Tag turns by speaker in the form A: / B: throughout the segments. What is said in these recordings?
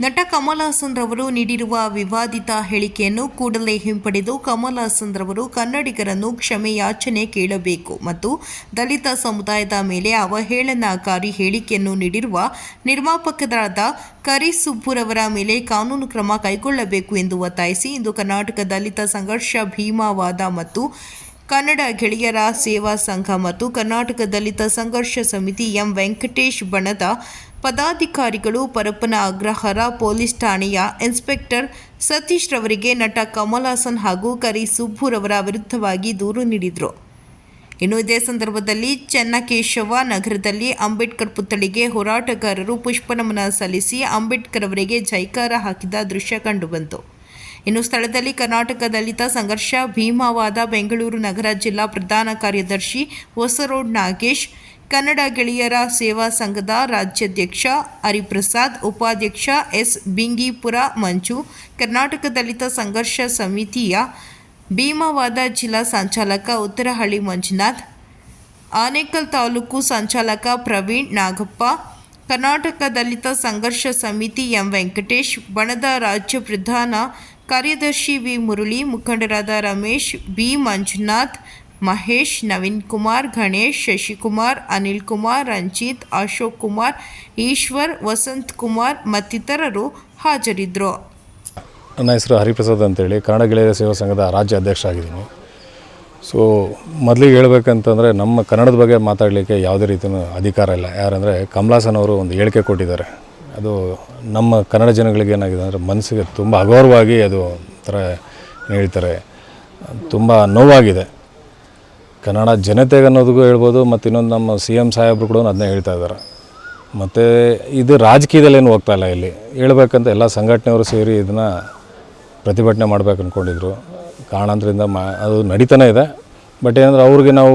A: ನಟ ಕಮಲ್ ಹಾಸನ್ ರವರು ನೀಡಿರುವ ವಿವಾದಿತ ಹೇಳಿಕೆಯನ್ನು ಕೂಡಲೇ ಹಿಂಪಡೆದು ಕಮಲ್ ಹಾಸನ್ ರವರು ಕನ್ನಡಿಗರನ್ನು ಕ್ಷಮೆಯಾಚನೆ ಕೇಳಬೇಕು ಮತ್ತು ದಲಿತ ಸಮುದಾಯದ ಮೇಲೆ ಅವಹೇಳನಕಾರಿ ಹೇಳಿಕೆಯನ್ನು ನೀಡಿರುವ ನಿರ್ಮಾಪಕರಾದ ಕರಿ ಸುಬ್ಬುರವರ ಮೇಲೆ ಕಾನೂನು ಕ್ರಮ ಕೈಗೊಳ್ಳಬೇಕು ಎಂದು ಒತ್ತಾಯಿಸಿ ಇಂದು ಕರ್ನಾಟಕ ದಲಿತ ಸಂಘರ್ಷ ಭೀಮಾವಾದ ಮತ್ತು ಕನ್ನಡ ಗೆಳೆಯರ ಸೇವಾ ಸಂಘ ಮತ್ತು ಕರ್ನಾಟಕ ದಲಿತ ಸಂಘರ್ಷ ಸಮಿತಿ ಎಂ ವೆಂಕಟೇಶ್ ಬಣದ ಪದಾಧಿಕಾರಿಗಳು ಪರಪ್ಪನ ಅಗ್ರಹಾರ ಪೊಲೀಸ್ ಠಾಣೆಯ ಇನ್ಸ್ಪೆಕ್ಟರ್ ಸತೀಶ್ ರವರಿಗೆ ನಟ ಕಮಲ್ ಹಾಸನ್ ಹಾಗೂ ಕರಿ ಸುಬ್ಬುರವರ ವಿರುದ್ಧವಾಗಿ ದೂರು ನೀಡಿದರು. ಇನ್ನು ಇದೇ ಸಂದರ್ಭದಲ್ಲಿ ಚೆನ್ನಕೇಶವ ನಗರದಲ್ಲಿ ಅಂಬೇಡ್ಕರ್ ಪುತ್ಥಳಿಗೆ ಹೋರಾಟಗಾರರು ಪುಷ್ಪನಮನ ಸಲ್ಲಿಸಿ ಅಂಬೇಡ್ಕರ್ ಅವರಿಗೆ ಜೈಕಾರ ಹಾಕಿದ ದೃಶ್ಯ ಕಂಡುಬಂತು ಇನ್ನು ಸ್ಥಳದಲ್ಲಿ ಕರ್ನಾಟಕ ದಲಿತ ಸಂಘರ್ಷ ಭೀಮಾವಾದ ಬೆಂಗಳೂರು ನಗರ ಜಿಲ್ಲಾ ಪ್ರಧಾನ ಕಾರ್ಯದರ್ಶಿ ಹೊಸರೋಡ್ ನಾಗೇಶ್ ಕನ್ನಡ ಗೆಳೆಯರ ಸೇವಾ ಸಂಘದ ರಾಜ್ಯಾಧ್ಯಕ್ಷ ಹರಿಪ್ರಸಾದ್, ಉಪಾಧ್ಯಕ್ಷ ಎಸ್ ಬಿಂಗಿಪುರ ಮಂಜು, ಕರ್ನಾಟಕ ದಲಿತ ಸಂಘರ್ಷ ಸಮಿತಿಯ ಭೀಮವಾದ ಜಿಲ್ಲಾ ಸಂಚಾಲಕ ಉತ್ತರಹಳ್ಳಿ ಮಂಜುನಾಥ್, ಆನೇಕಲ್ ತಾಲೂಕು ಸಂಚಾಲಕ ಪ್ರವೀಣ್ ನಾಗಪ್ಪ, ಕರ್ನಾಟಕ ದಲಿತ ಸಂಘರ್ಷ ಸಮಿತಿ ಎಂ ವೆಂಕಟೇಶ್, ಬಣದ ರಾಜ್ಯ ಪ್ರಧಾನ ಕಾರ್ಯದರ್ಶಿ ವಿ ಮುರಳಿ, ಮುಖಂಡರಾದ ರಮೇಶ್, ಬಿ ಮಂಜುನಾಥ್ ಮಹೇಶ್, ನವೀನ್ ಕುಮಾರ್, ಗಣೇಶ್, ಶಶಿಕುಮಾರ್, ಅನಿಲ್ ಕುಮಾರ್, ರಂಜಿತ್, ಅಶೋಕ್ ಕುಮಾರ್, ಈಶ್ವರ್, ವಸಂತ್ ಕುಮಾರ್ ಮತ್ತಿತರರು ಹಾಜರಿದ್ದರು
B: ನನ್ನ ಹೆಸರು ಹರಿಪ್ರಸಾದ್ ಅಂತೇಳಿ. ಕನ್ನಡ ಗೆಳೆಯರ ಸೇವಾ ಸಂಘದ ರಾಜ್ಯ ಅಧ್ಯಕ್ಷ ಆಗಿದ್ದೀನಿ ಸೊ ಮೊದಲಿಗೆ ಹೇಳ್ಬೇಕಂತಂದರೆ ನಮ್ಮ ಕನ್ನಡದ ಬಗ್ಗೆ ಮಾತಾಡಲಿಕ್ಕೆ ಯಾವುದೇ ರೀತಿಯೂ ಅಧಿಕಾರ ಇಲ್ಲ. ಯಾರಂದರೆ ಕಮಲಾಸನ್ ಅವರು ಒಂದು ಹೇಳಿಕೆ ಕೊಟ್ಟಿದ್ದಾರೆ. ಅದು ನಮ್ಮ ಕನ್ನಡ ಜನಗಳಿಗೆ ಏನಾಗಿದೆ ಅಂದರೆ ಮನಸ್ಸಿಗೆ ತುಂಬ ಅಗೌರವಾಗಿ ಅದು ಥರ ಹೇಳ್ತಾರೆ. ತುಂಬ ನೋವಾಗಿದೆ. ಕನ್ನಡ ಜನತೆಗೆ ಅನ್ನೋದಕ್ಕೂ ಹೇಳ್ಬೋದು, ಮತ್ತು ಇನ್ನೊಂದು ನಮ್ಮ ಸಿ ಎಂ ಸಾಹೇಬರು ಕೂಡ ಅದನ್ನೇ ಹೇಳ್ತಾ ಇದ್ದಾರೆ. ಮತ್ತು ಇದು ರಾಜಕೀಯದಲ್ಲಿ ಏನು ಹೋಗ್ತಾ ಇಲ್ಲ ಇಲ್ಲಿ. ಹೇಳ್ಬೇಕಂತ ಎಲ್ಲ ಸಂಘಟನೆಯವರು ಸೇರಿ ಇದನ್ನು ಪ್ರತಿಭಟನೆ ಮಾಡಬೇಕು ಅಂದ್ಕೊಂಡಿದ್ರು ಕಾರಣಾಂತರದಿಂದ ಮಾ, ಅದು ನಡೀತಾನೆ ಇದೆ. ಬಟ್ ಏನಂದ್ರೆ ಅವ್ರಿಗೆ ನಾವು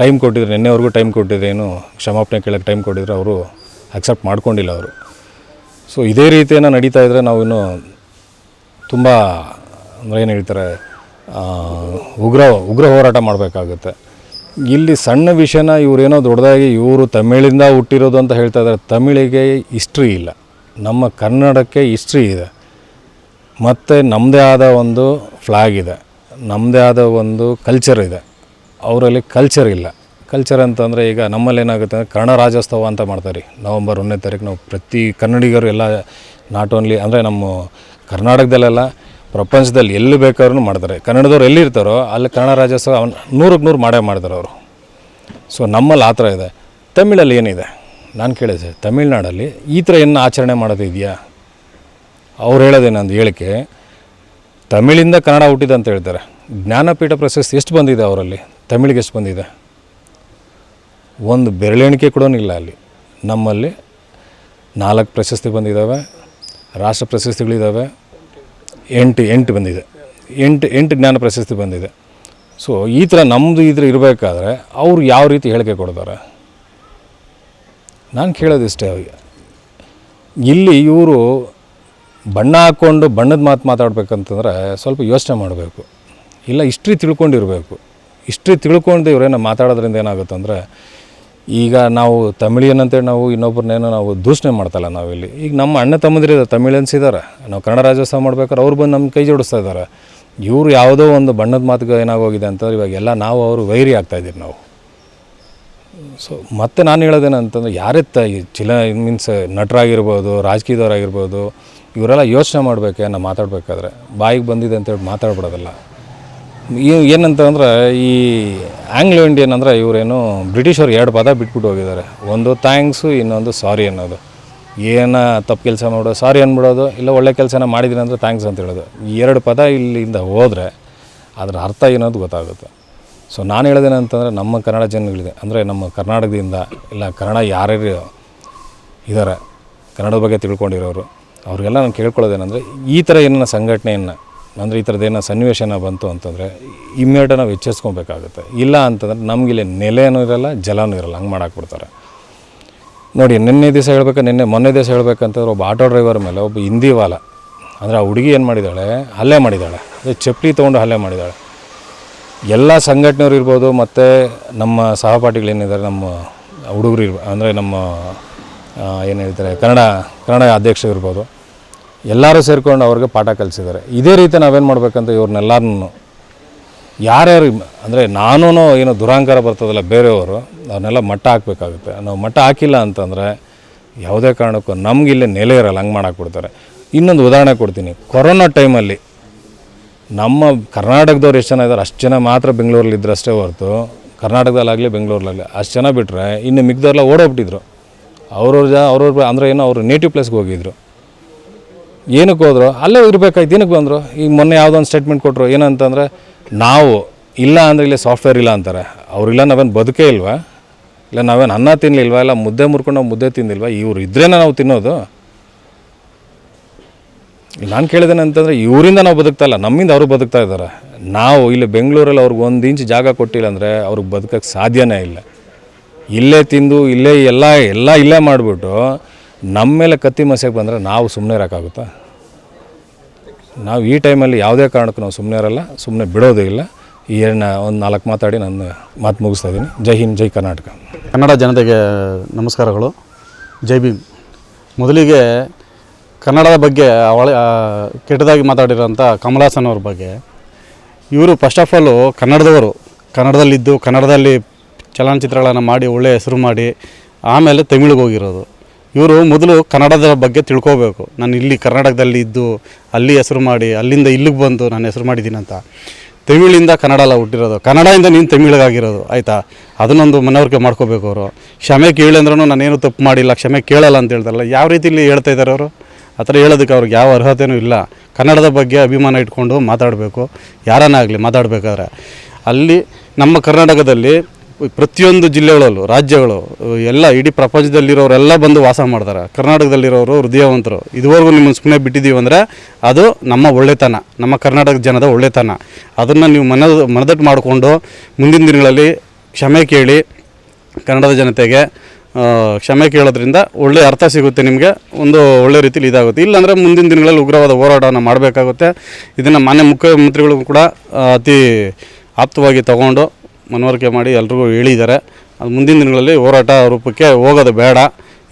B: ಟೈಮ್ ಕೊಟ್ಟಿದ್ರು, ನಿನ್ನೆವರೆಗೂ ಟೈಮ್ ಕೊಟ್ಟಿದ್ರು ಏನು ಕ್ಷಮಾಪಣೆ ಕೇಳೋಕ್ಕೆ ಟೈಮ್ ಕೊಟ್ಟಿದ್ರೆ ಅವರು ಅಕ್ಸೆಪ್ಟ್ ಮಾಡ್ಕೊಂಡಿಲ್ಲ ಅವರು. ಸೊ ಇದೇ ರೀತಿಯನ್ನು ನಡೀತಾ ಇದ್ದರೆ ನಾವು ಇನ್ನೂ ತುಂಬ, ಅಂದರೆ ಏನು ಹೇಳ್ತಾರೆ ಉಗ್ರ ಉಗ್ರ ಹೋರಾಟ ಮಾಡಬೇಕಾಗುತ್ತೆ. ಇಲ್ಲಿ ಸಣ್ಣ ವಿಷಯನ ಇವರೇನೋ ದೊಡ್ಡದಾಗಿ ಇವರು ತಮಿಳಿಂದ ಹುಟ್ಟಿರೋದು ಅಂತ ಹೇಳ್ತಾ ಇದ್ದಾರೆ. ತಮಿಳಿಗೆ ಹಿಸ್ಟ್ರಿ ಇಲ್ಲ. ನಮ್ಮ ಕನ್ನಡಕ್ಕೆ ಹಿಸ್ಟ್ರಿ ಇದೆ. ಮತ್ತು ನಮ್ಮದೇ ಆದ ಒಂದು ಫ್ಲ್ಯಾಗ್ ಇದೆ. ನಮ್ಮದೇ ಆದ ಒಂದು ಕಲ್ಚರ್ ಇದೆ. ಅವರಲ್ಲಿ ಕಲ್ಚರ್ ಇಲ್ಲ. ಕಲ್ಚರ್ ಅಂತಂದರೆ ಈಗ ನಮ್ಮಲ್ಲಿ ಏನಾಗುತ್ತೆ ಅಂದರೆ ಕನ್ನಡ ರಾಜ್ಯೋತ್ಸವ ಅಂತ ಮಾಡ್ತಾರೆ. ನವಂಬರ್ ಒಂದನೇ ತಾರೀಕು ನಾವು ಪ್ರತಿ ಕನ್ನಡಿಗರು ಎಲ್ಲ ನಾಟ್ ಓನ್ಲಿ ಅಂದರೆ ನಮ್ಮ ಕರ್ನಾಟಕದಲ್ಲೆಲ್ಲ ಪ್ರಪಂಚದಲ್ಲಿ ಎಲ್ಲಿ ಬೇಕಾದ್ರೂ ಮಾಡ್ತಾರೆ. ಕನ್ನಡದವ್ರು ಎಲ್ಲಿರ್ತಾರೋ ಅಲ್ಲಿ ಕನ್ನಡ ರಾಜ್ಯೋತ್ಸವ ಅವ್ನು ನೂರಕ್ಕೆ ನೂರು ಮಾಡೇ ಮಾಡ್ತಾರೆ ಅವರು. ಸೊ ನಮ್ಮಲ್ಲಿ ಆ ಥರ ಇದೆ. ತಮಿಳಲ್ಲಿ ಏನಿದೆ? ನಾನು ಕೇಳಿದೆ ತಮಿಳ್ನಾಡಲ್ಲಿ ಈ ಥರ ಏನು ಆಚರಣೆ ಮಾಡೋದು ಇದೆಯಾ? ಅವ್ರು ಹೇಳೋದೇನಂದು ಹೇಳಿಕೆ, ತಮಿಳಿಂದ ಕನ್ನಡ ಹುಟ್ಟಿದೆ ಅಂತ ಹೇಳ್ತಾರೆ. ಜ್ಞಾನಪೀಠ ಪ್ರಶಸ್ತಿ ಎಷ್ಟು ಬಂದಿದೆ ಅವರಲ್ಲಿ? ತಮಿಳಿಗೆ ಎಷ್ಟು ಬಂದಿದೆ? ಒಂದು ಬೆರಳೆಣಿಕೆ ಕೂಡ ಇಲ್ಲ ಅಲ್ಲಿ. ನಮ್ಮಲ್ಲಿ ನಾಲ್ಕು ಪ್ರಶಸ್ತಿ ಬಂದಿದ್ದಾವೆ ರಾಷ್ಟ್ರ ಪ್ರಶಸ್ತಿಗಳಿದ್ದಾವೆ ಎಂಟು ಎಂಟು ಬಂದಿದೆ. ಎಂಟು ಎಂಟು ಜ್ಞಾನ ಪ್ರಶಸ್ತಿ ಬಂದಿದೆ. ಸೊ ಈ ಥರ ನಮ್ಮದು ಇದ್ರ ಇರಬೇಕಾದ್ರೆ ಅವ್ರು ಯಾವ ರೀತಿ ಹೇಳಿಕೆ ಕೊಡ್ತಾರೆ? ನಾನು ಕೇಳೋದಿಷ್ಟೇ ಅವ್ರಿಗೆ. ಇಲ್ಲಿ ಇವರು ಬಣ್ಣ ಹಾಕ್ಕೊಂಡು ಬಣ್ಣದ ಮಾತು ಮಾತಾಡ್ಬೇಕಂತಂದ್ರೆ ಸ್ವಲ್ಪ ಯೋಚನೆ ಮಾಡಬೇಕು. ಇಲ್ಲ, ಹಿಸ್ಟ್ರಿ ತಿಳ್ಕೊಂಡಿರಬೇಕು. ಹಿಸ್ಟ್ರಿ ತಿಳ್ಕೊಂಡು ಇವರೇನೋ ಮಾತಾಡೋದ್ರಿಂದ ಏನಾಗುತ್ತಂದರೆ ಈಗ ನಾವು ತಮಿಳಿಯನ್ ಅಂತೇಳಿ ನಾವು ಇನ್ನೊಬ್ಬರನ್ನೇನೋ ನಾವು ದೂಷಣೆ ಮಾಡ್ತಲ್ಲ ನಾವಿಲ್ಲಿ. ಈಗ ನಮ್ಮ ಅಣ್ಣ ತಮ್ಮಂದಿರು ತಮಿಳಿಯನ್ಸ್ ಇದ್ದಾರೆ. ನಾವು ಕನ್ನಡ ರಾಜ್ಯೋತ್ಸವ ಮಾಡ್ಬೇಕಾದ್ರೆ ಅವ್ರು ಬಂದು ನಮ್ಮ ಕೈ ಜೋಡಿಸ್ತಾ ಇದ್ದಾರೆ. ಇವರು ಯಾವುದೋ ಒಂದು ಬಣ್ಣದ ಮಾತುಗೆ ಏನಾಗೋಗಿದೆ ಅಂತಂದ್ರೆ ಇವಾಗ ಎಲ್ಲ ನಾವು ಅವರು ವೈರಿ ಆಗ್ತಾಯಿದ್ದೀರಿ ನಾವು. ಸೊ ಮತ್ತೆ ನಾನು ಹೇಳೋದೇನಂತಂದ್ರೆ, ಯಾರೇ ಈ ಚಿಲ, ಮೀನ್ಸ್ ನಟರಾಗಿರ್ಬೋದು, ರಾಜಕೀಯದವರಾಗಿರ್ಬೋದು, ಇವರೆಲ್ಲ ಯೋಚನೆ ಮಾಡಬೇಕೆ ನಾವು ಮಾತಾಡಬೇಕಾದ್ರೆ. ಬಾಯಿಗೆ ಬಂದಿದೆ ಅಂತೇಳಿ ಮಾತಾಡ್ಬಿಡೋದಲ್ಲ. ಈ ಏನಂತಂದ್ರೆ ಈ ಆಂಗ್ಲೋ ಇಂಡಿಯನ್ ಅಂದರೆ ಇವರೇನು ಬ್ರಿಟಿಷರು ಎರಡು ಪದ ಬಿಟ್ಬಿಟ್ಟು ಹೋಗಿದ್ದಾರೆ. ಒಂದು ಥ್ಯಾಂಕ್ಸು, ಇನ್ನೊಂದು ಸಾರಿ ಅನ್ನೋದು. ಏನ ತಪ್ಪು ಕೆಲಸ ಮಾಡೋದು, ಸಾರಿ ಅಂದ್ಬಿಡೋದು ಇಲ್ಲ ಒಳ್ಳೆ ಕೆಲಸನ ಮಾಡಿದ್ದೀನಿ ಅಂದರೆ ಥ್ಯಾಂಕ್ಸ್ ಅಂತ ಹೇಳೋದು. ಈ ಎರಡು ಪದ ಇಲ್ಲಿಂದ ಹೋದರೆ ಅದರ ಅರ್ಥ ಏನೋದು ಗೊತ್ತಾಗುತ್ತೆ. ಸೊ ನಾನು ಹೇಳೋದೇನಂತಂದರೆ ನಮ್ಮ ಕನ್ನಡ ಜನಗಳಿದೆ. ಅಂದರೆ ನಮ್ಮ ಕರ್ನಾಟಕದಿಂದ, ಇಲ್ಲ ಕನ್ನಡ ಯಾರ್ಯಾರು ಇದ್ದಾರೆ ಕನ್ನಡದ ಬಗ್ಗೆ ತಿಳ್ಕೊಂಡಿರೋರು, ಅವ್ರಿಗೆಲ್ಲ ನಾನು ಕೇಳ್ಕೊಳ್ಳೋದೇನೆಂದರೆ ಈ ಥರ ಏನನ್ನ ಸಂಘಟನೆಯನ್ನು ಅಂದರೆ ಈ ಥರದ್ದು ಏನೋ ಸನ್ನಿವೇಶನ ಬಂತು ಅಂತಂದರೆ ಇಮ್ಮಿಡಿಯೇಟ್ ನಾವು ಎಚ್ಚರಿಸ್ಕೊಬೇಕಾಗುತ್ತೆ ಇಲ್ಲ ಅಂತಂದರೆ ಇಲ್ಲಿ ನೆಲೆಯೂ ಇರಲ್ಲ, ಜಲನೂ ಇರಲ್ಲ. ಹಂಗೆ ಮಾಡಾಕ್ಬಿಡ್ತಾರೆ. ನೋಡಿ, ನಿನ್ನೆ ದಿವಸ ಹೇಳ್ಬೇಕು, ನಿನ್ನೆ ಮೊನ್ನೆ ದಿವಸ ಹೇಳ್ಬೇಕಂತಂದ್ರೆ ಒಬ್ಬ ಆಟೋ ಡ್ರೈವರ್ ಮೇಲೆ ಒಬ್ಬ ಹಿಂದಿ ವಾಲ, ಅಂದರೆ ಆ ಹುಡುಗಿ ಏನು ಮಾಡಿದ್ದಾಳೆ ಹಲ್ಲೆ ಮಾಡಿದ್ದಾಳೆ ಅದೇ ಚಪ್ಪಲಿ ತೊಗೊಂಡು ಹಲ್ಲೆ ಮಾಡಿದ್ದಾಳೆ ಎಲ್ಲ ಸಂಘಟನೆಯವರು ಇರ್ಬೋದು, ಮತ್ತು ನಮ್ಮ ಸಹಪಾಠಿಗಳೇನಿದ್ದಾರೆ ನಮ್ಮ ಹುಡುಗರು ಇರ್ಬೋದು ಅಂದರೆ ನಮ್ಮ ಏನು ಹೇಳ್ತಾರೆ ಕನ್ನಡ ಕನ್ನಡ ಅಧ್ಯಕ್ಷರು ಇರ್ಬೋದು. ಎಲ್ಲರೂ ಸೇರ್ಕೊಂಡು ಅವ್ರಿಗೆ ಪಾಠ ಕಲಿಸಿದ್ದಾರೆ. ಇದೇ ರೀತಿ ನಾವೇನು ಮಾಡಬೇಕಂತ ಇವ್ರನ್ನೆಲ್ಲರನ್ನು ಯಾರ್ಯಾರು ಅಂದರೆ ನಾನೂ ಏನು ದುರಾಂಕಾರ ಬರ್ತದಲ್ಲ ಬೇರೆಯವರು, ಅವ್ರನ್ನೆಲ್ಲ ಮಟ್ಟ ಹಾಕಬೇಕಾಗುತ್ತೆ. ನಾವು ಮಟ್ಟ ಹಾಕಿಲ್ಲ ಅಂತಂದರೆ ಯಾವುದೇ ಕಾರಣಕ್ಕೂ ನಮ್ಗೆ ಇಲ್ಲಿ ನೆಲೆ ಇರಲ್ಲ, ಹಂಗೆ ಮಾಡಾಕ್ಬಿಡ್ತಾರೆ ಇನ್ನೊಂದು ಉದಾಹರಣೆ ಕೊಡ್ತೀನಿ. ಕೊರೋನಾ ಟೈಮಲ್ಲಿ ನಮ್ಮ ಕರ್ನಾಟಕದವ್ರು ಎಷ್ಟು ಜನ ಇದ್ದಾರೆ ಅಷ್ಟು ಜನ ಮಾತ್ರ ಬೆಂಗಳೂರಲ್ಲಿ ಇದ್ದರೆ ಅಷ್ಟೇ ಹೊರತು, ಕರ್ನಾಟಕದಲ್ಲಾಗಲಿ ಬೆಂಗಳೂರಲ್ಲಾಗಲಿ ಅಷ್ಟು ಜನ ಬಿಟ್ಟರೆ ಇನ್ನು ಮಿಗ್ದವ್ರೆಲ್ಲ ಓಡೋಗ್ಬಿಟ್ಟಿದ್ರು. ಅವ್ರವ್ರ ಜ, ಅವ್ರವ್ರ ಅಂದರೆ ಏನೋ, ಅವರು ನೇಟಿವ್ ಪ್ಲೇಸ್ಗೆ ಹೋಗಿದ್ರು. ಏನಕ್ಕೆ ಹೋದ್ರು? ಅಲ್ಲೇ ಇರಬೇಕಾಯ್ತು. ಏನಕ್ಕೆ ಬಂದರು? ಈಗ ಮೊನ್ನೆ ಯಾವುದೋ ಒಂದು ಸ್ಟೇಟ್ಮೆಂಟ್ ಕೊಟ್ಟರು ಏನಂತಂದರೆ, ನಾವು ಇಲ್ಲ ಅಂದರೆ ಇಲ್ಲಿ ಸಾಫ್ಟ್ವೇರ್ ಇಲ್ಲ ಅಂತಾರೆ. ಅವರಿಲ್ಲ ನಾವೇನು ಬದುಕೇ ಇಲ್ವಾ? ಇಲ್ಲ ನಾವೇನು ಅನ್ನ ತಿನ್ನಲಿಲ್ವಾ ಇಲ್ಲ ಮುದ್ದೆ ಮುರ್ಕೊಂಡು ನಾವು ಮುದ್ದೆ ತಿಂದಿಲ್ವಾ? ಇವ್ರು ಇದ್ರೇ ನಾವು ತಿನ್ನೋದು? ನಾನು ಕೇಳಿದ್ದೇನೆ ಅಂತಂದರೆ, ಇವರಿಂದ ನಾವು ಬದುಕ್ತಾ ಇಲ್ಲ. ನಮ್ಮಿಂದ ಅವರು ಬದುಕ್ತಾ ಇದ್ದಾರೆ. ನಾವು ಇಲ್ಲಿ ಬೆಂಗಳೂರಲ್ಲಿ ಅವ್ರಿಗೆ ಒಂದು ಇಂಚು ಜಾಗ ಕೊಟ್ಟಿಲ್ಲ ಅಂದರೆ ಅವ್ರಿಗೆ ಬದುಕಕ್ಕೆ ಸಾಧ್ಯನೇ ಇಲ್ಲ. ಇಲ್ಲೇ ತಿಂದು, ಇಲ್ಲೇ ಎಲ್ಲ ಎಲ್ಲ ಇಲ್ಲೇ ಮಾಡಿಬಿಟ್ಟು ನಮ್ಮ ಮೇಲೆ ಕತ್ತಿ ಮಸೆಗೆ ಬಂದರೆ ನಾವು ಸುಮ್ಮನೆ ಇರೋಕ್ಕಾಗುತ್ತಾ? ನಾವು ಈ ಟೈಮಲ್ಲಿ ಯಾವುದೇ ಕಾರಣಕ್ಕೂ ನಾವು ಸುಮ್ಮನೆ ಇರಲ್ಲ ಸುಮ್ಮನೆ ಬಿಡೋದೇ ಇಲ್ಲ. ಈ ಒಂದು ನಾಲ್ಕು ಮಾತಾಡಿ ನನ್ನ ಮಾತು ಮುಗಿಸ್ತಾ ಇದ್ದೀನಿ. ಜೈ ಹಿಂದ್, ಜೈ ಕರ್ನಾಟಕ.
C: ಕನ್ನಡ ಜನತೆಗೆ ನಮಸ್ಕಾರಗಳು. ಜೈ ಭೀಮ್. ಮೊದಲಿಗೆ ಕನ್ನಡದ ಬಗ್ಗೆ ಅವಳ ಕೆಟ್ಟದಾಗಿ ಮಾತಾಡಿರೋಂಥ ಕಮಲಾಸನ್ ಅವ್ರ ಬಗ್ಗೆ. ಇವರು ಫಸ್ಟ್ ಆಫ್ ಆಲು ಕನ್ನಡದವರು. ಕನ್ನಡದಲ್ಲಿದ್ದು, ಕನ್ನಡದಲ್ಲಿ ಚಲನಚಿತ್ರಗಳನ್ನು ಮಾಡಿ ಒಳ್ಳೆಯ ಹೆಸರು ಮಾಡಿ, ಆಮೇಲೆ ತಮಿಳಿಗೆ ಹೋಗಿರೋದು. ಇವರು ಮೊದಲು ಕನ್ನಡದ ಬಗ್ಗೆ ತಿಳ್ಕೋಬೇಕು. ನಾನು ಇಲ್ಲಿ ಕರ್ನಾಟಕದಲ್ಲಿ ಇದ್ದು, ಅಲ್ಲಿ ಹೆಸರು ಮಾಡಿ, ಅಲ್ಲಿಂದ ಇಲ್ಲಿಗೆ ಬಂದು ನಾನು ಹೆಸರು ಮಾಡಿದ್ದೀನಿ ಅಂತ. ತಮಿಳಿಂದ ಕನ್ನಡ ಎಲ್ಲ ಹುಟ್ಟಿರೋದು. ಕನ್ನಡದಿಂದ ನೀನು ತಮಿಳಿಗಾಗಿರೋದು, ಆಯಿತಾ? ಅದನ್ನೊಂದು ಮನವರಿಕೆ ಮಾಡ್ಕೋಬೇಕು ಅವರು. ಕ್ಷಮೆ ಕೇಳಿ ಅಂದ್ರೂ ನಾನೇನು ತಪ್ಪು ಮಾಡಿಲ್ಲ, ಕ್ಷಮೆ ಕೇಳಲ್ಲ ಅಂತ ಹೇಳ್ತಾರಲ್ಲ ಯಾವ ರೀತಿಲಿ ಹೇಳ್ತಾ ಇದ್ದಾರೆ ಅವರು? ಆ ಥರ ಹೇಳೋದಕ್ಕೆ ಅವ್ರಿಗೆ ಯಾವ ಅರ್ಹತೆಯೂ ಇಲ್ಲ. ಕನ್ನಡದ ಬಗ್ಗೆ ಅಭಿಮಾನ ಇಟ್ಕೊಂಡು ಮಾತಾಡಬೇಕು. ಯಾರನ್ನಾಗಲಿ ಮಾತಾಡಬೇಕಾದ್ರೆ. ಅಲ್ಲಿ ನಮ್ಮ ಕರ್ನಾಟಕದಲ್ಲಿ ಪ್ರತಿಯೊಂದು ಜಿಲ್ಲೆಗಳಲ್ಲೂ, ರಾಜ್ಯಗಳು ಎಲ್ಲ ಇಡೀ ಪ್ರಪಂಚದಲ್ಲಿರೋರೆಲ್ಲ ಬಂದು ವಾಸ ಮಾಡ್ತಾರೆ. ಕರ್ನಾಟಕದಲ್ಲಿರೋರು ಹೃದಯವಂತರು. ಇದುವರೆಗೂ ನಿಮ್ಮನ್ನು ಸುಮ್ಮನೆ ಬಿಟ್ಟಿದ್ದೀವಿ ಅಂದರೆ ಅದು ನಮ್ಮ ಒಳ್ಳೆತನ. ನಮ್ಮ ಕರ್ನಾಟಕ ಜನದ ಒಳ್ಳೆತನ. ಅದನ್ನು ನೀವು ಮನ ಮನದಟ್ಟು ಮಾಡಿಕೊಂಡು ಮುಂದಿನ ದಿನಗಳಲ್ಲಿ ಕ್ಷಮೆ ಕೇಳಿ ಕನ್ನಡದ ಜನತೆಗೆ ಕ್ಷಮೆ ಕೇಳೋದ್ರಿಂದ ಒಳ್ಳೆಯ ಅರ್ಥ ಸಿಗುತ್ತೆ ನಿಮಗೆ, ಒಂದು ಒಳ್ಳೆ ರೀತಿಯಲ್ಲಿ ಇದಾಗುತ್ತೆ. ಇಲ್ಲಾಂದರೆ ಮುಂದಿನ ದಿನಗಳಲ್ಲಿ ಉಗ್ರವಾದ ಹೋರಾಟವನ್ನು ಮಾಡಬೇಕಾಗುತ್ತೆ. ಇದನ್ನು ಮಾನ್ಯ ಮುಖ್ಯಮಂತ್ರಿಗಳು ಕೂಡ ಅತಿ ಆಪ್ತವಾಗಿ ತಗೊಂಡು ಮನವರಿಕೆ ಮಾಡಿ ಎಲ್ರಿಗೂ ಹೇಳಿದ್ದಾರೆ. ಅದು ಮುಂದಿನ ದಿನಗಳಲ್ಲಿ ಹೋರಾಟ ರೂಪಕ್ಕೆ ಹೋಗೋದು ಬೇಡ.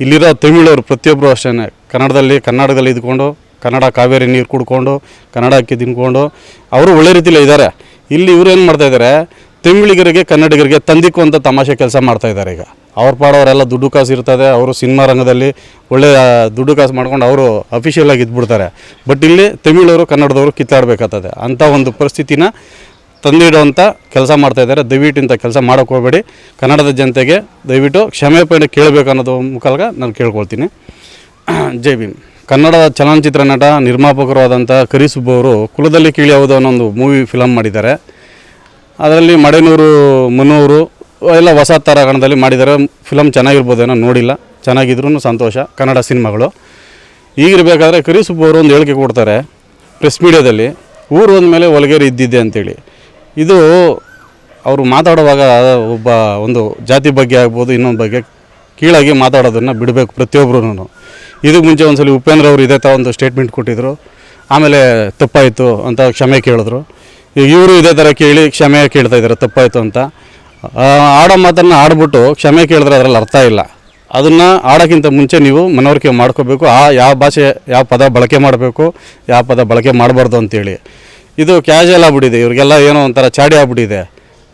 C: ಇಲ್ಲಿರೋ ತಮಿಳವರು ಪ್ರತಿಯೊಬ್ಬರು ಅಷ್ಟೇ ಕನ್ನಡದಲ್ಲಿ ಕನ್ನಡದಲ್ಲಿ ಇದ್ಕೊಂಡು, ಕನ್ನಡ ಕಾವೇರಿ ನೀರು ಕುಡ್ಕೊಂಡು ಕನ್ನಡ ಅಕ್ಕಿ ತಿನ್ಕೊಂಡು, ಅವರು ಒಳ್ಳೆ ರೀತಿಯಲ್ಲೇ ಇದ್ದಾರೆ. ಇಲ್ಲಿ ಇವ್ರು ಏನು ಮಾಡ್ತಾ ಇದ್ದಾರೆ? ತಮಿಳಿಗರಿಗೆ, ಕನ್ನಡಿಗರಿಗೆ ತಂದಿಕ್ಕುವಂಥ ತಮಾಷೆ ಕೆಲಸ ಮಾಡ್ತಾ ಇದ್ದಾರೆ ಈಗ. ಅವ್ರ ಪಾಡೋರೆಲ್ಲ ದುಡ್ಡು ಕಾಸು ಇರ್ತದೆ, ಅವರು ಸಿನಿಮಾ ರಂಗದಲ್ಲಿ ಒಳ್ಳೆಯ ದುಡ್ಡು ಕಾಸು ಮಾಡ್ಕೊಂಡು ಅವರು ಅಫಿಷಿಯಲಾಗಿ ಇದ್ಬಿಡ್ತಾರೆ. ಬಟ್ ಇಲ್ಲಿ ತಮಿಳವರು ಕನ್ನಡದವರು ಕಿತ್ತಾಡಬೇಕಾಗ್ತದೆ. ಅಂಥ ಒಂದು ಪರಿಸ್ಥಿತಿನ ತಂದಿಡುವಂಥ ಕೆಲಸ ಮಾಡ್ತಾ ಇದ್ದಾರೆ. ದಯವಿಟ್ಟು ಇಂಥ ಕೆಲಸ ಮಾಡೋಕೆ ಹೋಗಬೇಡಿ. ಕನ್ನಡದ ಜನತೆಗೆ ದಯವಿಟ್ಟು ಕ್ಷಮೆ ಪಡೆ ಕೇಳಬೇಕು ಅನ್ನೋದು ಮುಖಾಲ್ಗ ನಾನು ಕೇಳ್ಕೊಳ್ತೀನಿ. ಜೈ ಭೀಮ್. ಕನ್ನಡದ ಚಲನಚಿತ್ರ ನಟ ನಿರ್ಮಾಪಕರಾದಂಥ ಕರಿಸುಬ್ಬು ಅವರು ಕುಲದಲ್ಲಿ ಕೀಳಿ ಅನ್ನೋ ಒಂದು ಮೂವಿ ಫಿಲಮ್ ಮಾಡಿದ್ದಾರೆ. ಅದರಲ್ಲಿ ಮಡೆನೂರು, ಮುನ್ನೂರು, ಎಲ್ಲ ಹೊಸ ತರಗಣದಲ್ಲಿ ಮಾಡಿದ್ದಾರೆ. ಫಿಲಮ್ ಚೆನ್ನಾಗಿರ್ಬೋದೇನೋ ನೋಡಿಲ್ಲ. ಚೆನ್ನಾಗಿದ್ರೂ ಸಂತೋಷ. ಕನ್ನಡ ಸಿನಿಮಾಗಳು. ಈಗಿರಬೇಕಾದ್ರೆ ಕರಿಸುಬ್ಬು ಅವರು ಒಂದು ಹೇಳಿಕೆ ಕೊಡ್ತಾರೆ. ಪ್ರೆಸ್ ಮೀಡಿಯಾದಲ್ಲಿ ಊರು ಅಂದಮೇಲೆ ಹೊಲಗೇರಿ ಇದ್ದಿದ್ದೆ ಅಂತೇಳಿ. ಇದು ಅವರು ಮಾತಾಡುವಾಗ ಒಬ್ಬ ಒಂದು ಜಾತಿ ಬಗ್ಗೆ ಆಗ್ಬೋದು, ಇನ್ನೊಂದು ಬಗ್ಗೆ ಕೀಳಾಗಿ ಮಾತಾಡೋದನ್ನು ಬಿಡಬೇಕು ಪ್ರತಿಯೊಬ್ಬರೂ ಇದಕ್ಕೆ ಮುಂಚೆ ಒಂದ್ಸಲಿ ಉಪೇಂದ್ರ ಅವರು ಇದೇ ಥರ ಒಂದು ಸ್ಟೇಟ್ಮೆಂಟ್ ಕೊಟ್ಟಿದ್ದರು ಆಮೇಲೆ ತಪ್ಪಾಯಿತು ಅಂತ ಕ್ಷಮೆ ಕೇಳಿದ್ರು. ಈಗ ಇವರು ಇದೇ ಥರ ಕೇಳಿ ಕ್ಷಮೆ ಕೇಳ್ತಾ ಇದ್ದಾರೆ ತಪ್ಪಾಯಿತು ಅಂತ. ಆಡೋ ಮಾತನ್ನು ಆಡ್ಬಿಟ್ಟು ಕ್ಷಮೆ ಕೇಳಿದ್ರೆ ಅದರಲ್ಲಿ ಅರ್ಥ ಇಲ್ಲ. ಅದನ್ನು ಆಡೋಕ್ಕಿಂತ ಮುಂಚೆ ನೀವು ಮನವರಿಕೆ ಮಾಡ್ಕೋಬೇಕು. ಆ, ಯಾವ ಭಾಷೆ, ಯಾವ ಪದ ಬಳಕೆ ಮಾಡಬೇಕು, ಯಾವ ಪದ ಬಳಕೆ ಮಾಡಬಾರ್ದು ಅಂತೇಳಿ. ಇದು ಕ್ಯಾಶುವಲ್ ಆಗ್ಬಿಟ್ಟಿದೆ. ಇವ್ರಿಗೆಲ್ಲ ಏನೋ ಒಂಥರ ಚಾಡಿ ಆಗ್ಬಿಟ್ಟಿದೆ.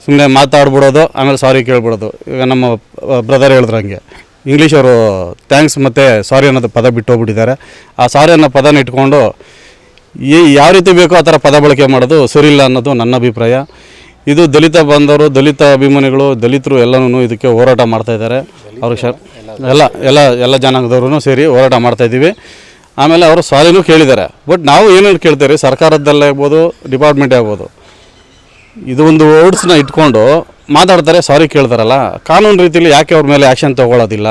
C: ಸುಮ್ಮನೆ ಮಾತಾಡ್ಬಿಡೋದು ಆಮೇಲೆ ಸಾರಿ ಕೇಳ್ಬಿಡೋದು. ಈಗ ನಮ್ಮ ಬ್ರದರ್ ಹೇಳಿದ್ರು ಹಂಗೆ. ಇಂಗ್ಲೀಷ್ ಅವರು ಥ್ಯಾಂಕ್ಸ್ ಮತ್ತು ಸಾರಿ ಅನ್ನೋದು ಪದ ಬಿಟ್ಟು ಹೋಗ್ಬಿಟ್ಟಿದ್ದಾರೆ ಆ ಸಾರಿ ಅನ್ನೋ ಪದನ ಇಟ್ಕೊಂಡು ಈ ಯಾವ ರೀತಿ ಬೇಕೋ ಆ ಥರ ಪದ ಬಳಕೆ ಮಾಡೋದು ಸರಿಯಿಲ್ಲ ಅನ್ನೋದು ನನ್ನ ಅಭಿಪ್ರಾಯ. ಇದು ದಲಿತ ಬಂದವರು ದಲಿತ ಅಭಿಮಾನಿಗಳು ದಲಿತರು ಎಲ್ಲನೂ ಇದಕ್ಕೆ ಹೋರಾಟ ಮಾಡ್ತಾಯಿದ್ದಾರೆ ಅವ್ರಿಗೆ ಶ ಎಲ್ಲ ಎಲ್ಲ ಎಲ್ಲ ಜನಾಂಗದವ್ರು ಸೇರಿ ಹೋರಾಟ ಮಾಡ್ತಾ ಇದ್ದೀವಿ. ಆಮೇಲೆ ಅವರು ಸಾರಿನೂ ಕೇಳಿದ್ದಾರೆ. ಬಟ್ ನಾವು ಏನೇನು ಕೇಳ್ತೇವೆ ಸರ್ಕಾರದಲ್ಲೇ ಆಗ್ಬೋದು, ಡಿಪಾರ್ಟ್ಮೆಂಟೇ ಆಗ್ಬೋದು. ಇದು ಒಂದು ವರ್ಡ್ಸ್ನ ಇಟ್ಕೊಂಡು ಮಾತಾಡ್ತಾರೆ, ಸಾರಿ ಕೇಳ್ತಾರಲ್ಲ. ಕಾನೂನು ರೀತಿಯಲ್ಲಿ ಯಾಕೆ ಅವ್ರ ಮೇಲೆ ಆ್ಯಕ್ಷನ್ ತೊಗೊಳ್ಳೋದಿಲ್ಲ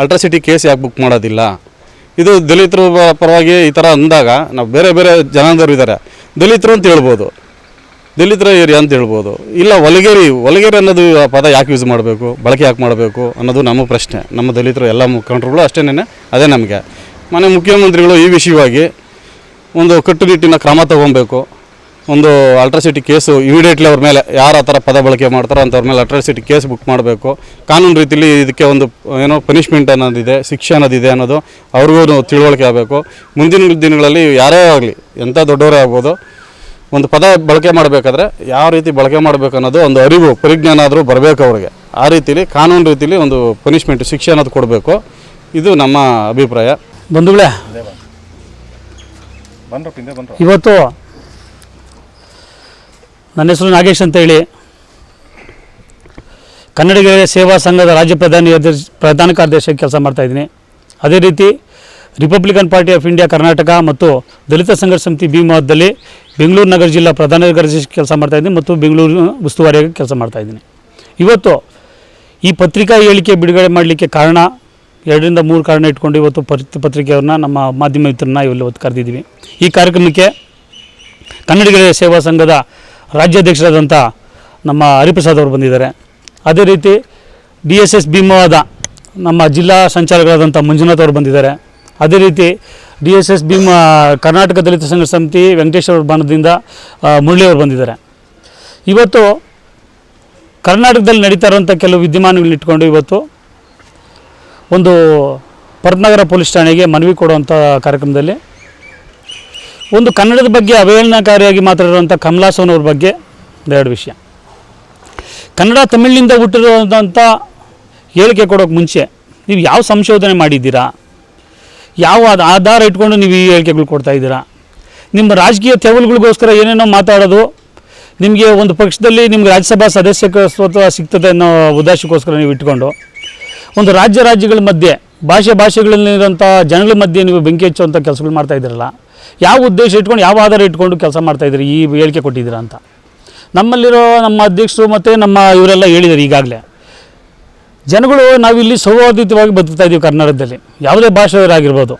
C: ಅಲ್ಟ್ರಾಸಿಟಿ ಕೇಸ್ ಯಾಕೆ ಬುಕ್ ಮಾಡೋದಿಲ್ಲ? ಇದು ದಲಿತರು ಪರವಾಗಿ ಈ ಥರ ಅಂದಾಗ ನಾವು ಬೇರೆ ಬೇರೆ ಜನಾಂಗದವ್ರು ಇದ್ದಾರೆ. ದಲಿತರು ಅಂತ ಹೇಳ್ಬೋದು. ದಲಿತರ ಏರಿಯಾ ಅಂತ ಹೇಳ್ಬೋದು. ಇಲ್ಲ ಒಲಗೇರಿ ಒಲಗೇರಿ ಅನ್ನೋದು ಪದ ಯಾಕೆ ಯೂಸ್ ಮಾಡಬೇಕು? ಬಳಕೆ ಯಾಕೆ ಮಾಡಬೇಕು ಅನ್ನೋದು ನಮ್ಮ ಪ್ರಶ್ನೆ. ನಮ್ಮ ದಲಿತರು ಎಲ್ಲ ಮುಖಂಡರುಗಳು ಅಷ್ಟೇನೆ ಅದೇ ನಮಗೆ. ಮನೆ ಮುಖ್ಯಮಂತ್ರಿಗಳು ಈ ವಿಷಯವಾಗಿ ಒಂದು ಕಟ್ಟುನಿಟ್ಟಿನ ಕ್ರಮ ತಗೊಬೇಕು. ಒಂದು ಅಲ್ಟ್ರಾಸಿಟಿ ಕೇಸು ಇಮಿಡಿಯೇಟ್ಲಿ ಅವ್ರ ಮೇಲೆ ಯಾರು ಆ ಥರ ಪದ ಬಳಕೆ ಮಾಡ್ತಾರೋ ಅಂಥವ್ರ ಮೇಲೆ ಅಲ್ಟ್ರಾಸಿಟಿ ಕೇಸ್ ಬುಕ್ ಮಾಡಬೇಕು. ಕಾನೂನು ರೀತಿಯಲ್ಲಿ ಇದಕ್ಕೆ ಒಂದು, ಏನೋ ಪನಿಷ್ಮೆಂಟ್ ಅನ್ನೋದಿದೆ, ಶಿಕ್ಷೆ ಅನ್ನೋದಿದೆ ಅನ್ನೋದು ಅವ್ರಿಗೂ ತಿಳುವಳಿಕೆ ಆಗಬೇಕು. ಮುಂದಿನ ದಿನಗಳಲ್ಲಿ ಯಾರೇ ಆಗಲಿ ಎಂಥ ದೊಡ್ಡವರೇ ಆಗ್ಬೋದು, ಒಂದು ಪದ ಬಳಕೆ ಮಾಡಬೇಕಾದ್ರೆ ಯಾವ ರೀತಿ ಬಳಕೆ ಮಾಡಬೇಕು ಅನ್ನೋದು ಒಂದು ಅರಿವು, ಪರಿಜ್ಞಾನ ಆದರೂ ಬರಬೇಕು ಅವ್ರಿಗೆ. ಆ ರೀತಿಲಿ ಕಾನೂನು ರೀತಿಲಿ ಒಂದು ಪನಿಷ್ಮೆಂಟ್ ಶಿಕ್ಷೆ ಅನ್ನೋದು ಕೊಡಬೇಕು. ಇದು ನಮ್ಮ ಅಭಿಪ್ರಾಯ.
D: ಬಂಧುಗಳೇ? ಇವತ್ತು ನನ್ನ ಹೆಸರು ನಾಗೇಶ್ ಅಂತೇಳಿ ಕನ್ನಡಿಗರ ಸೇವಾ ಸಂಘದ ರಾಜ್ಯ ಪ್ರಧಾನಿ ಪ್ರಧಾನ ಕಾರ್ಯದರ್ಶಿಯಾಗಿ ಕೆಲಸ ಮಾಡ್ತಾಯಿದ್ದೀನಿ ಅದೇ ರೀತಿ Republican party of India Karnataka ಮತ್ತು ದಲಿತ ಸಂಘರ್ಷ ಸಮಿತಿ ಭೀಮಾವದಲ್ಲಿ ಬೆಂಗಳೂರು ನಗರ ಜಿಲ್ಲಾ ಪ್ರಧಾನ ಕಾರ್ಯದರ್ಶಿ ಕೆಲಸ ಮಾಡ್ತಾಯಿದ್ದೀನಿ ಮತ್ತು ಬೆಂಗಳೂರು ಉಸ್ತುವಾರಿಯಾಗಿ ಕೆಲಸ ಮಾಡ್ತಾಯಿದ್ದೀನಿ ಇವತ್ತು ಈ ಪತ್ರಿಕಾ ಹೇಳಿಕೆ ಬಿಡುಗಡೆ ಮಾಡಲಿಕ್ಕೆ ಕಾರಣ ಎರಡರಿಂದ ಮೂರು ಕಾರಣ ಇಟ್ಕೊಂಡು ಇವತ್ತು ಪತ್ರಿ ಪತ್ರಿಕೆಯವ್ರನ್ನ ನಮ್ಮ ಮಾಧ್ಯಮ ಮಿತ್ರರನ್ನ ಇಲ್ಲಿ ಇವತ್ತು ಕರೆದಿದ್ದೀವಿ. ಈ ಕಾರ್ಯಕ್ರಮಕ್ಕೆ ಕನ್ನಡಿಗರ ಸೇವಾ ಸಂಘದ ರಾಜ್ಯಾಧ್ಯಕ್ಷರಾದಂಥ ನಮ್ಮ ಹರಿಪ್ರಸಾದ್ ಅವರು ಬಂದಿದ್ದಾರೆ. ಅದೇ ರೀತಿ ಡಿ ಎಸ್ ಎಸ್ ಭೀಮವಾದ ನಮ್ಮ ಜಿಲ್ಲಾ ಸಂಚಾಲಕರಾದಂಥ ಮಂಜುನಾಥ್ ಅವರು ಬಂದಿದ್ದಾರೆ. ಅದೇ ರೀತಿ D S S Bhima, Karnataka Dalit Sangha Samiti Venkateshwara Murali ಅವರು ಬಂದಿದ್ದಾರೆ. ಇವತ್ತು ಕರ್ನಾಟಕದಲ್ಲಿ ನಡೀತಾ ಇರುವಂಥ ಕೆಲವು ವಿದ್ಯಮಾನಗಳನ್ನ ಇಟ್ಕೊಂಡು ಇವತ್ತು ಒಂದು ಪರತ್ನಗರ ಪೊಲೀಸ್ ಠಾಣೆಗೆ ಮನವಿ ಕೊಡುವಂಥ ಕಾರ್ಯಕ್ರಮದಲ್ಲಿ. ಒಂದು ಕನ್ನಡದ ಬಗ್ಗೆ ಅವಹೇಳನಕಾರಿಯಾಗಿ ಮಾತಾಡಿರುವಂಥ ಕಮಲಾಸನವ್ರ ಬಗ್ಗೆ ಎರಡು ವಿಷಯ. ಕನ್ನಡ ತಮಿಳಿನಿಂದ ಹುಟ್ಟಿರುವಂಥ ಹೇಳಿಕೆ ಕೊಡೋಕೆ ಮುಂಚೆ ನೀವು ಯಾವ ಸಂಶೋಧನೆ ಮಾಡಿದ್ದೀರಾ? ಯಾವ ಆಧ- ಆಧಾರ ಇಟ್ಕೊಂಡು ನೀವು ಈ ಹೇಳಿಕೆಗಳು ಕೊಡ್ತಾ ಇದ್ದೀರಾ? ನಿಮ್ಮ ರಾಜಕೀಯ ತೆವಲುಗಳಿಗೋಸ್ಕರ ಏನೇನೋ ಮಾತಾಡೋದು, ನಿಮಗೆ ಒಂದು ಪಕ್ಷದಲ್ಲಿ ನಿಮ್ಗೆ ರಾಜ್ಯಸಭಾ ಸದಸ್ಯತ್ವ ಸಿಗ್ತದೆ ಅನ್ನೋ ಉದ್ದೇಶಕ್ಕೋಸ್ಕರ ನೀವು ಇಟ್ಕೊಂಡು ಒಂದು ರಾಜ್ಯ ರಾಜ್ಯಗಳ ಮಧ್ಯೆ, ಭಾಷೆ ಭಾಷೆಗಳಲ್ಲಿರೋಂಥ ಜನಗಳ ಮಧ್ಯೆ ನೀವು ಬೆಂಕಿ ಹಚ್ಚುವಂಥ ಕೆಲಸಗಳು ಮಾಡ್ತಾ ಇದ್ದೀರಲ್ಲ, ಯಾವ ಉದ್ದೇಶ ಇಟ್ಕೊಂಡು, ಯಾವ ಆಧಾರ ಇಟ್ಕೊಂಡು ಕೆಲಸ ಮಾಡ್ತಾ ಇದ್ದೀರಿ, ಈ ಹೇಳಿಕೆ ಕೊಟ್ಟಿದ್ದೀರಾ ಅಂತ? ನಮ್ಮಲ್ಲಿರೋ ನಮ್ಮ ಅಧ್ಯಕ್ಷರು ಮತ್ತು ನಮ್ಮ ಇವರೆಲ್ಲ ಹೇಳಿದ್ದಾರೆ ಈಗಾಗಲೇ. ಜನಗಳು ನಾವಿಲ್ಲಿ ಸೌಹಾರ್ದಿತವಾಗಿ ಬದುಕ್ತಾ ಇದ್ದೀವಿ ಕರ್ನಾಟಕದಲ್ಲಿ, ಯಾವುದೇ ಭಾಷೆಯವರಾಗಿರ್ಬೋದು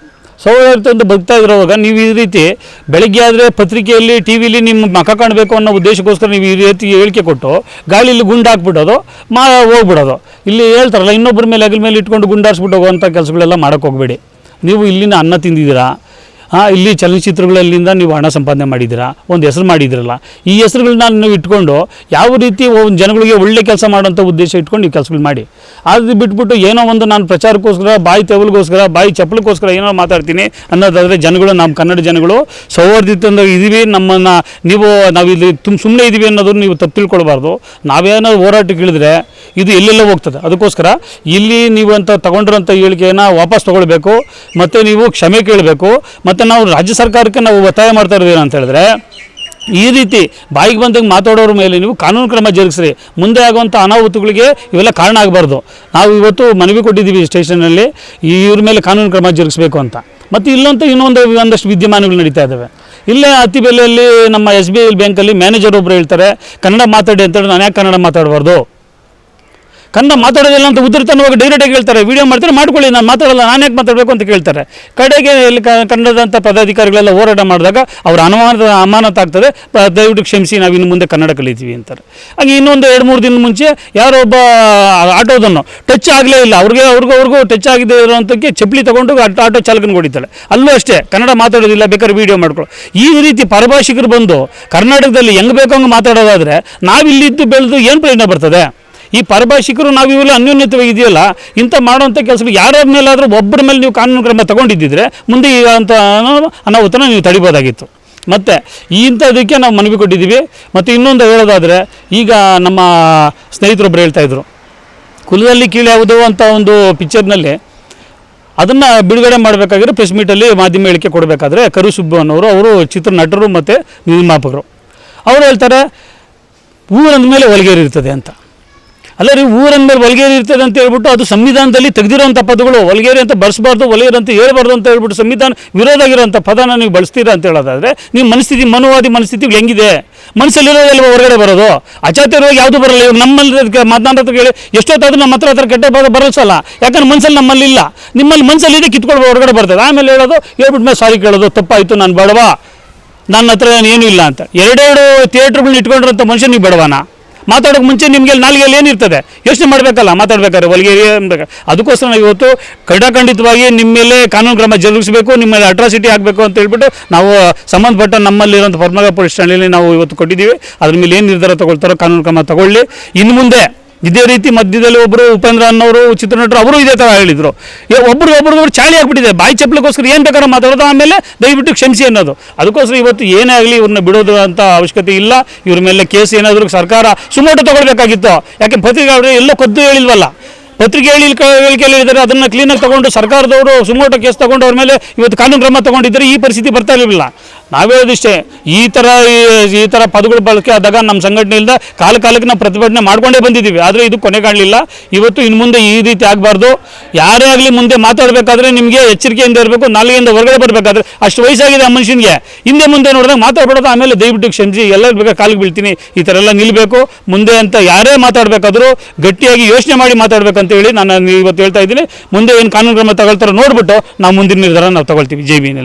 D: ಸೌಹಾರ್ದತೆಯಿಂದ ಬದುಕ್ತಾ ಇರೋವಾಗ ನೀವು ಈ ರೀತಿ ಬೆಳಗ್ಗೆ ಆದರೆ ಪತ್ರಿಕೆಯಲ್ಲಿ ಟಿ ವಿಲಿ ನಿಮ್ಮ ಮಕ ಕಾಣಬೇಕು ಅನ್ನೋ ಉದ್ದೇಶಕ್ಕೋಸ್ಕರ ನೀವು ಈ ರೀತಿ ಹೇಳಿಕೆ ಕೊಟ್ಟು ಗಾಳಿಯಲ್ಲಿ ಗುಂಡಾಕ್ಬಿಡೋದು ಮಾ ಹೋಗ್ಬಿಡೋದು. ಇಲ್ಲಿ ಹೇಳ್ತಾರಲ್ಲ ಇನ್ನೊಬ್ಬರ ಮೇಲೆ ಅಗಲ ಮೇಲೆ ಇಟ್ಕೊಂಡು ಗುಂಡಾರಿಸ್ಬಿಟ್ಟು ಹೋಗುವಂಥ ಕೆಲಸಗಳೆಲ್ಲ ಮಾಡೋಕ್ಕೆ ಹೋಗಬೇಡಿ. ನೀವು ಇಲ್ಲಿನ ಅನ್ನ ತಿಂದಿದ್ದೀರಾ? ಇಲ್ಲಿ ಚಲನಚಿತ್ರಗಳಲ್ಲಿಂದ ನೀವು ಹಣ ಸಂಪಾದನೆ ಮಾಡಿದ್ದೀರಾ? ಒಂದು ಹೆಸರು ಮಾಡಿದ್ದೀರಲ್ಲ ಈ ಹೆಸರುಗಳನ್ನ ನೀವು ಇಟ್ಕೊಂಡು ಯಾವ ರೀತಿ ಒಂದು ಜನಗಳಿಗೆ ಒಳ್ಳೆ ಕೆಲಸ ಮಾಡೋಂಥ ಉದ್ದೇಶ ಇಟ್ಕೊಂಡು ನೀವು ಕೆಲಸಗಳು ಮಾಡಿ. ಅದು ಬಿಟ್ಬಿಟ್ಟು ಏನೋ ಒಂದು ನಾನು ಪ್ರಚಾರಕ್ಕೋಸ್ಕರ, ಬಾಯಿ ತೆವಲಿಗೋಸ್ಕರ, ಬಾಯಿ ಚಪ್ಪಲಿಗೋಸ್ಕರ ಏನೋ ಮಾತಾಡ್ತೀನಿ ಅನ್ನೋದಾದರೆ ಜನಗಳು ನಮ್ಮ ಕನ್ನಡ ಜನಗಳು ಸೌಹಾರ್ದಿತ ಇದ್ದೀವಿ ನಮ್ಮನ್ನು ನೀವು, ನಾವು ಇಲ್ಲಿ ತುಂಬ ಸುಮ್ಮನೆ ಇದ್ದೀವಿ ಅನ್ನೋದನ್ನು ನೀವು ತಪ್ಪು ತಿಳ್ಕೊಳ್ಬಾರ್ದು. ನಾವೇನೋ ಹೋರಾಟಕ್ಕೆ ಇಳಿದ್ರೆ ಇದು ಎಲ್ಲೆಲ್ಲ ಹೋಗ್ತದೆ. ಅದಕ್ಕೋಸ್ಕರ ಇಲ್ಲಿ ನೀವು ಅಂತ ತಗೊಂಡಿರೋಂಥ ಹೇಳಿಕೆಯನ್ನು ವಾಪಸ್ ತೊಗೊಳ್ಬೇಕು, ಮತ್ತು ನೀವು ಕ್ಷಮೆ ಕೇಳಬೇಕು, ಮತ್ತು ನಾವು ರಾಜ್ಯ ಸರ್ಕಾರಕ್ಕೆ ನಾವು ಒತ್ತಾಯ ಮಾಡ್ತಾ ಇರೋದು ಏನಂತ ಹೇಳಿದ್ರೆ, ಈ ರೀತಿ ಬಾಯಿಗೆ ಬಂದಾಗ ಮಾತಾಡೋರ ಮೇಲೆ ನೀವು ಕಾನೂನು ಕ್ರಮ ಜರುಗಿಸ್ರಿ. ಮುಂದೆ ಆಗುವಂಥ ಅನಾಹುತಗಳಿಗೆ ಇವೆಲ್ಲ ಕಾರಣ ಆಗಬಾರ್ದು. ನಾವು ಇವತ್ತು ಮನವಿ ಕೊಟ್ಟಿದ್ದೀವಿ ಸ್ಟೇಷನಲ್ಲಿ ಇವ್ರ ಮೇಲೆ ಕಾನೂನು ಕ್ರಮ ಜರುಗಿಸ್ಬೇಕು ಅಂತ. ಮತ್ತು ಇಲ್ಲಂತೂ ಇನ್ನೊಂದು ಒಂದಷ್ಟು ವಿದ್ಯಮಾನಗಳು ನಡೀತಾ ಇದ್ದಾವೆ. ಇಲ್ಲೇ ಅತಿ ಬೆಲೆಯಲ್ಲಿ ನಮ್ಮ ಎಸ್ ಬಿ ಐ ಬ್ಯಾಂಕಲ್ಲಿ ಮ್ಯಾನೇಜರ್ ಒಬ್ಬರು ಹೇಳ್ತಾರೆ, ಕನ್ನಡ ಮಾತಾಡಿ ಅಂತೇಳಿ ನಾನು ಯಾಕೆ ಕನ್ನಡ ಮಾತಾಡಬಾರ್ದು? ಕನ್ನಡ ಮಾತಾಡೋದಿಲ್ಲ ಅಂತ ಉದ್ರಿತನವಾಗಿ ಡೈರೆಕ್ಟಾಗಿ ಹೇಳ್ತಾರೆ. ವಿಡಿಯೋ ಮಾಡ್ತಾರೆ, ಮಾಡ್ಕೊಳ್ಳಿ, ನಾನು ಮಾತಾಡಲ್ಲ, ನಾನು ಯಾಕೆ ಮಾತಾಡಬೇಕು ಅಂತ ಕೇಳ್ತಾರೆ. ಕಡೆಗೆ ಇಲ್ಲಿ ಕನ್ನಡದಂಥ ಪದಾಧಿಕಾರಿಗಳೆಲ್ಲ ಹೋರಾಟ ಮಾಡಿದಾಗ ಅವ್ರ ಅನುಮಾನದ ಅಮಾನತ ಆಗ್ತದೆ ದಯವಿಟ್ಟು ಕ್ಷಮಿಸಿ, ನಾವು ಇನ್ನು ಮುಂದೆ ಕನ್ನಡ ಕಲಿತೀವಿ ಅಂತಾರೆ. ಹಾಗೆ ಇನ್ನೊಂದು ಎರಡು, ಮೂರು ದಿನ ಮುಂಚೆ ಯಾರೋ ಒಬ್ಬ ಆಟೋದನ್ನು ಟಚ್ ಆಗಲೇ ಇಲ್ಲ. ಅವ್ರಿಗೆ, ಅವ್ರಿಗೂ ಅವ್ರಿಗೂ ಟಚ್ ಆಗಿದೆ ಇರೋಂಥಕ್ಕೆ ಚಪ್ಪಲಿ ತೊಗೊಂಡು ಆಟೋ ಚಾಲಕನ ಹೊಡಿತಾಳೆ. ಅಲ್ಲೂ ಅಷ್ಟೇ, ಕನ್ನಡ ಮಾತಾಡೋದಿಲ್ಲ, ಬೇಕಾದ್ರೆ ವೀಡಿಯೋ ಮಾಡ್ಕೊಳ್ಳೋ. ಈ ರೀತಿ ಪರಭಾಷಿಕರು ಬಂದು ಕರ್ನಾಟಕದಲ್ಲಿ ಹೆಂಗೆ ಬೇಕೋ ಹಂಗೆ ಮಾತಾಡೋದಾದರೆ ನಾವಿಲ್ಲಿದ್ದು ಬೆಳೆದು ಏನು ಪ್ರಯೋಜನ ಬರ್ತದೆ? ಈ ಪರಭಾಷಿಕರು ನಾವು ಇವೆಲ್ಲ ಅನ್ಯೋನ್ಯತವಾಗಿದೆಯಲ್ಲ, ಇಂಥ ಮಾಡುವಂಥ ಕೆಲಸಗಳು ಯಾರ್ಯಾರ ಮೇಲಾದರೂ ಒಬ್ಬರ ಮೇಲೆ ನೀವು ಕಾನೂನು ಕ್ರಮ ತಗೊಂಡಿದ್ದಿದ್ರೆ ಮುಂದೆ ಅಂತ ಅನಾಹುತನ ನೀವು ತಡಿಬೋದಾಗಿತ್ತು. ಮತ್ತು ಇಂಥದಕ್ಕೆ ನಾವು ಮನವಿ ಕೊಟ್ಟಿದ್ದೀವಿ. ಮತ್ತು ಇನ್ನೊಂದು ಹೇಳೋದಾದರೆ, ಈಗ ನಮ್ಮ ಸ್ನೇಹಿತರೊಬ್ಬರು ಹೇಳ್ತಾಯಿದ್ರು ಕುಲದಲ್ಲಿ ಕೀಳ್ಯಾವುದು ಅಂತ ಒಂದು ಪಿಕ್ಚರ್ನಲ್ಲಿ ಅದನ್ನು ಬಿಡುಗಡೆ ಮಾಡಬೇಕಾಗಿರೋ ಪ್ರೆಸ್ ಮೀಟಲ್ಲಿ ಮಾಧ್ಯಮ ಹೇಳಿಕೆ ಕೊಡಬೇಕಾದ್ರೆ ಕರು ಸುಬ್ಬು ಅನ್ನೋರು, ಅವರು ಚಿತ್ರ ನಟರು ಮತ್ತು ನಿರ್ಮಾಪಕರು. ಅವರು ಹೇಳ್ತಾರೆ ಊರಂದ ಮೇಲೆ ಹೊಲಗೇರಿರ್ತದೆ ಅಂತ. ಅಲ್ಲ ರೀ ಊರಂದ್ರೆ ಮೇಲೆ ಇರ್ತದೆ ಅಂತ ಹೇಳ್ಬಿಟ್ಟು ಅದು ಸಂವಿಧಾನದಲ್ಲಿ ತೆಗೆದಿರೋಂಥ ಪದಗಳು ಹೊಲ್ಗೇರಿ ಅಂತ ಬಳಸಬಾರ್ದು ಒಳಗೇರಿ ಅಂತ ಹೇಳ್ಬಾರ್ದು ಅಂತ ಹೇಳ್ಬಿಟ್ಟು ಸಂವಿಧಾನ ವಿರೋಧ ಆಗಿರೋಂಥ ಪದನ ನೀವು ಬಳಸ್ತೀರಾ ಅಂತ ಹೇಳೋದಾದರೆ, ನಿಮ್ಮ ಮನಸ್ಥಿತಿ, ಮನುವಾದಿ ಮನಸ್ಥಿತಿ ಹೆಂಗಿದೆ? ಮನಸ್ಸಲ್ಲಿರೋದೆಲ್ಲ ಹೊರಗಡೆ ಬರೋದು? ಅಚಾತ್ಯರೋಗಿ ಯಾವುದು ಬರಲ್ಲ? ಇವಾಗ ನಮ್ಮಲ್ಲಿ ಅದಕ್ಕೆ ಹೇಳಿ ಎಷ್ಟೊತ್ತಾದರೂ ನಮ್ಮ ಹತ್ರ ಹತ್ರ ಕೆಟ್ಟ ಪದ ಬರಲ್ಸಲ್ಲ. ಯಾಕಂದ್ರೆ ಮನಸ್ಸಲ್ಲಿ ನಮ್ಮಲ್ಲಿ ಇಲ್ಲ. ನಿಮ್ಮಲ್ಲಿ ಮನಸ್ಸಲ್ಲಿ ಇದೆ ಕಿತ್ಕೊಳ್ಬೋದು, ಹೊರಗಡೆ ಬರ್ತದೆ. ಆಮೇಲೆ ಹೇಳೋದು, ಹೇಳ್ಬಿಟ್ಟು ಮೇಲೆ ಸಾರಿ ಕೇಳೋದು, ತಪ್ಪಾಯಿತು, ನಾನು ಬಡವಾ. ನನ್ನ ಹತ್ರ ಏನೂ ಇಲ್ಲ ಅಂತ. ಎರಡೆರಡು ಥಿಯೇಟ್ರ್ಗಳನ್ನ ಇಟ್ಕೊಂಡಿರೋಂಥ ಮನುಷ್ಯ ನೀವು ಬಡವನ? ಮಾತಾಡೋಕೆ ಮುಂಚೆ ನಿಮಗೆ ನಾಲ್ಗೆಯಲ್ಲಿ ಏನಿರ್ತದೆ? ಯೋಚನೆ ಮಾಡಬೇಕಲ್ಲ, ಮಾತಾಡಬೇಕಾದ್ರೆ ಹೊಲಿಗೆ ಅದಕ್ಕೋಸ್ಕರ ನಾವು ಇವತ್ತು ಕಡಾಖಂಡಿತವಾಗಿ ನಿಮ್ಮ ಮೇಲೆ ಕಾನೂನು ಕ್ರಮ ಜರುಗಿಸಬೇಕು, ನಿಮ್ಮ ಮೇಲೆ ಅಟ್ರಾಸಿಟಿ ಆಗಬೇಕು ಅಂತ ಹೇಳ್ಬಿಟ್ಟು ನಾವು ಸಂಬಂಧಪಟ್ಟ ನಮ್ಮಲ್ಲಿರೋಂಥ ಪರ್ಮಗ ಪೊಲೀಸ್ ಠಾಣೆಯಲ್ಲಿ ನಾವು ಇವತ್ತು ಕೊಟ್ಟಿದ್ದೀವಿ. ಅದ್ರ ಮೇಲೆ ಏನು ನಿರ್ಧಾರ ತಗೊಳ್ತಾರೋ ಕಾನೂನು ಕ್ರಮ ತಗೊಳ್ಳಿ. ಇನ್ನು ಮುಂದೆ ಇದೇ ರೀತಿ ಮಧ್ಯದಲ್ಲಿ ಒಬ್ಬರು ಉಪೇಂದ್ರ ಅನ್ನೋರು, ಚಿತ್ರನಟರು ಅವರು ಇದೇ ಥರ ಹೇಳಿದರು. ಒಬ್ರಿಗೆ ಒಬ್ರಿಗೊಬ್ರು ಚಾಳಿ ಆಗಿಬಿಟ್ಟಿದೆ. ಬಾಯಿ ಚಪ್ಪಲಿಗೋಸ್ಕರ ಏನು ಬೇಕಾದ್ರೂ ಮಾತಾಡೋದು, ಆಮೇಲೆ ದಯವಿಟ್ಟು ಕ್ಷಮಿಸಿ ಅನ್ನೋದು. ಅದಕ್ಕೋಸ್ಕರ ಇವತ್ತು ಏನೇ ಆಗಲಿ ಇವ್ರನ್ನ ಬಿಡೋದು ಅಂತ ಅವಶ್ಯಕತೆ ಇಲ್ಲ. ಇವ್ರ ಮೇಲೆ ಕೇಸ್ ಏನಾದರೂ ಸರ್ಕಾರ ಸುಮೋಟು ತೊಗೊಳ್ಬೇಕಾಗಿತ್ತು. ಯಾಕೆ ಪತ್ರಿಕೆ ಎಲ್ಲೋ ಕದ್ದು ಹೇಳಿಲ್ವಲ್ಲ? ಪತ್ರಿಕೆ ಹೇಳಿ ಹೇಳಿಕೆಯಲ್ಲಿ ಹೇಳಿದರೆ, ಅದನ್ನು ಕ್ಲೀನಾಗಿ ತಗೊಂಡು ಸರ್ಕಾರದವರು ಸುಮೋಟೋ ಕೇಸ್ ತಗೊಂಡು ಅವ್ರ ಮೇಲೆ ಇವತ್ತು ಕಾನೂನು ಕ್ರಮ ತಗೊಂಡಿದ್ದರೆ ಈ ಪರಿಸ್ಥಿತಿ ಬರ್ತಾ ಇರಲಿಲ್ಲ. ನಾವೇಳೋದಿಷ್ಟೇ ಈ ಥರ ಈ- ಥರ ಪದಗಳು ಬಳಕೆ ಆದಾಗ ನಮ್ಮ ಸಂಘಟನೆಯಿಂದ ಕಾಲ ಕಾಲಕ್ಕೆ ನಾವು ಪ್ರತಿಭಟನೆ ಮಾಡ್ಕೊಂಡೇ ಬಂದಿದ್ದೀವಿ. ಆದರೆ ಇದು ಕೊನೆ ಕಾಣಲಿಲ್ಲ. ಇವತ್ತು ಇನ್ನು ಮುಂದೆ ಈ ರೀತಿ ಆಗಬಾರ್ದು. ಯಾರೇ ಆಗಲಿ ಮುಂದೆ ಮಾತಾಡಬೇಕಾದ್ರೆ ನಿಮಗೆ ಎಚ್ಚರಿಕೆಯಿಂದ ಇರಬೇಕು, ನಾಲಿಗೆಯಿಂದ ಹೊರಗಡೆ ಬರಬೇಕಾದ್ರೆ ಅಷ್ಟು ವಯಸ್ಸಾಗಿದೆ ಆ ಮನುಷ್ಯನಿಗೆ. ಹಿಂದೆ ಮುಂದೆ ನೋಡಿದಾಗ ಮಾತಾಡ್ಬಿಡೋದು, ಆಮೇಲೆ ದಯವಿಟ್ಟು ಕ್ಷಮಿಸಿ, ಎಲ್ಲರೂ ಬೇಕಾದ್ರೆ ಕಾಲಿಗೆ ಬೀಳ್ತೀನಿ. ಈ ಥರ ಎಲ್ಲ ನಿಲ್ಲಬೇಕು ಮುಂದೆ ಅಂತ ಯಾರೇ ಮಾತಾಡಬೇಕಾದ್ರೂ ಗಟ್ಟಿಯಾಗಿ ಯೋಚನೆ ಮಾಡಿ ಮಾತಾಡಬೇಕಂತ ಹೇಳಿ ನಾನು ಇವತ್ತು ಹೇಳ್ತಾ ಇದ್ದೀನಿ. ಮುಂದೆ ಏನು ಕಾನೂನು ಕ್ರಮ ತಗೊಳ್ತಾರೋ ನೋಡ್ಬಿಟ್ಟು ನಾವು ಮುಂದಿನ ನಿರ್ಧಾರ ನಾವು ತಗೊಳ್ತೀವಿ. ಜೈ